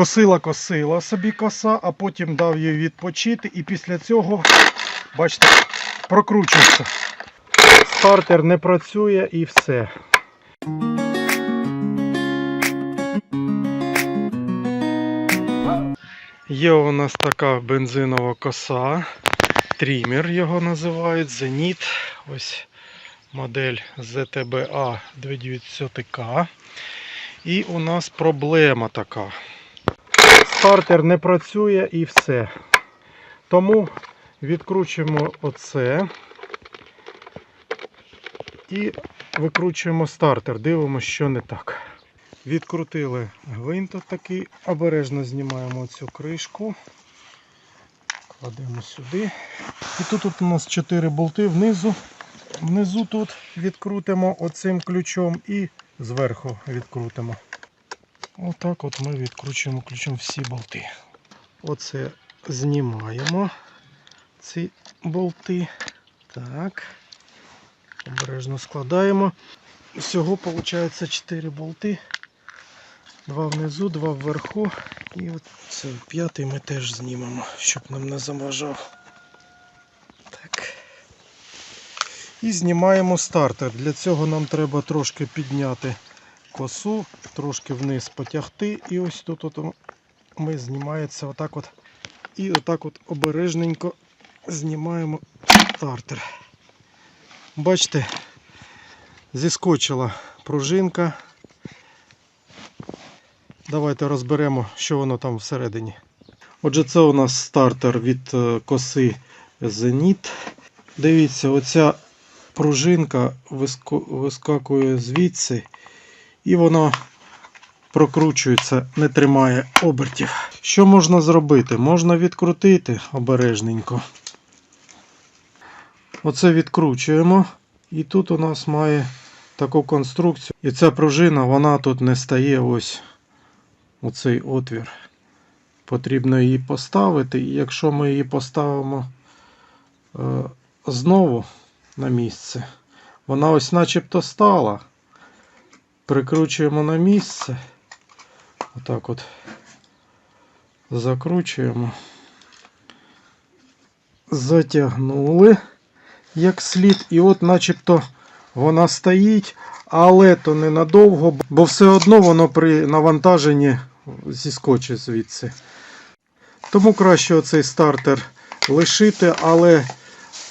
Косила, косила собі коса, а потім дав їй відпочити, і після цього, бачите, прокручується. Стартер не працює і все. Є у нас така бензинова коса, трімер його називають, Зеніт. Ось модель ZTBA 290К. І у нас проблема така. Стартер не працює і все. Тому відкручуємо оце і викручуємо стартер. Дивимося, що не так. Відкрутили гвинт такий, обережно знімаємо цю кришку. Кладемо сюди. І тут, тут у нас 4 болти внизу. Внизу тут відкрутимо оцим ключом і зверху відкрутимо. Отак от ми відкручуємо ключом всі болти. Оце знімаємо ці болти. Так. Обережно складаємо. Всього виходить 4 болти. Два внизу, два вверху. І от п'ятий ми теж знімемо, щоб нам не заважав. Так. І знімаємо стартер. Для цього нам треба трошки підняти косу, трошки вниз потягти. І ось тут от ми знімається отак от. І отак от обережненько знімаємо стартер. Бачите, зіскочила пружинка. Давайте розберемо, що воно там всередині. Отже, це у нас стартер від е, коси Зеніт. Дивіться, оця пружинка вискакує звідси, і вона прокручується, не тримає обертів. Що можна зробити? Можна відкрутити обережненько. Оце відкручуємо. І тут у нас має таку конструкцію. І ця пружина, вона тут не стає ось у цей отвір. Потрібно її поставити. І якщо ми її поставимо е, знову на місце, вона ось начебто стала. Прикручуємо на місце. Отак от закручуємо. Затягнули як слід. І от начебто вона стоїть, але то ненадовго, бо все одно воно при навантаженні зіскочить звідси. Тому краще оцей стартер лишити, але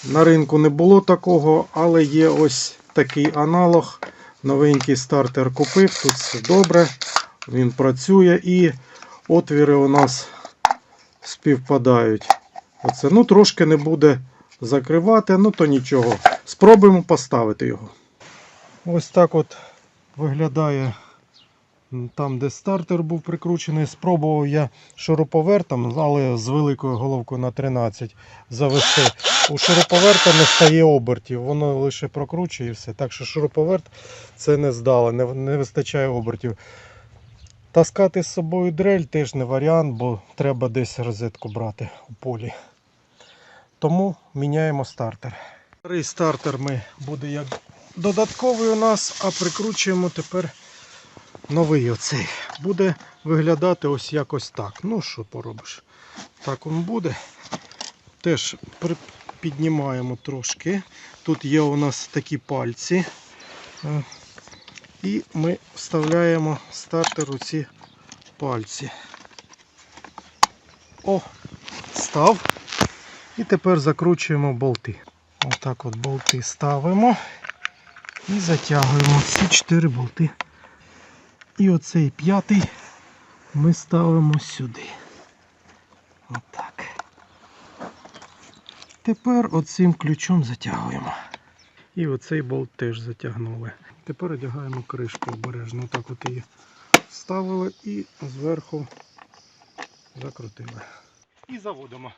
на ринку не було такого, але є ось такий аналог. Новенький стартер купив, тут все добре, він працює і отвіри у нас співпадають. Оце, ну, трошки не буде закривати, ну то нічого. Спробуємо поставити його. Ось так от виглядає там, де стартер був прикручений. Спробував я шуруповертом, але з великою головкою на 13 завести. У шуруповерта не стає обертів, воно лише прокручує і все. Так що шуруповерт це не здало, не, не вистачає обертів. Таскати з собою дрель теж не варіант, бо треба десь розетку брати у полі. Тому міняємо стартер. Старий стартер ми буде як додатковий у нас, а прикручуємо тепер новий оцей. Буде виглядати ось якось так. Ну що поробиш? Так він буде. Теж піднімаємо трошки. Тут є у нас такі пальці. Е, І ми вставляємо стартер у ці пальці. О, став. І тепер закручуємо болти. Отак от болти ставимо і затягуємо всі 4 болти. І оцей п'ятий ми ставимо сюди. Отак. Тепер оцим ключом затягуємо. І оцей болт теж затягнули. Тепер одягаємо кришку обережно. Так от її вставили і зверху закрутили. І заводимо.